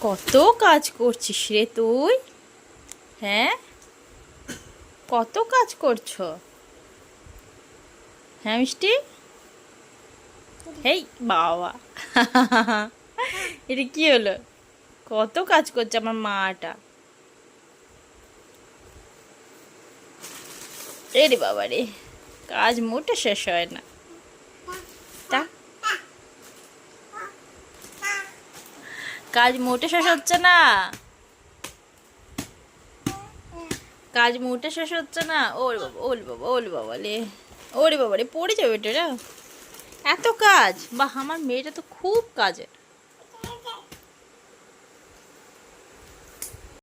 কত কাজ করছিস রে তুই? হ্যাঁ? কত কাজ করছ? হ্যাঁ মিষ্টি? হেই, বাবা। এটা কি হলো? কত কাজ করছে আমার মাটা? রে বাবা রে কাজ মোটে শেষ হয় না। কাজ মোটে শেষ হচ্ছে না? কাজ মোটে শেষ হচ্ছে না? ওর বাবা ওল বাবা ওল বাবা লে। ওরে বাবা রে পড়ে যাবে এত কাজ? বা আমার মেয়েটা তো খুব কাজের।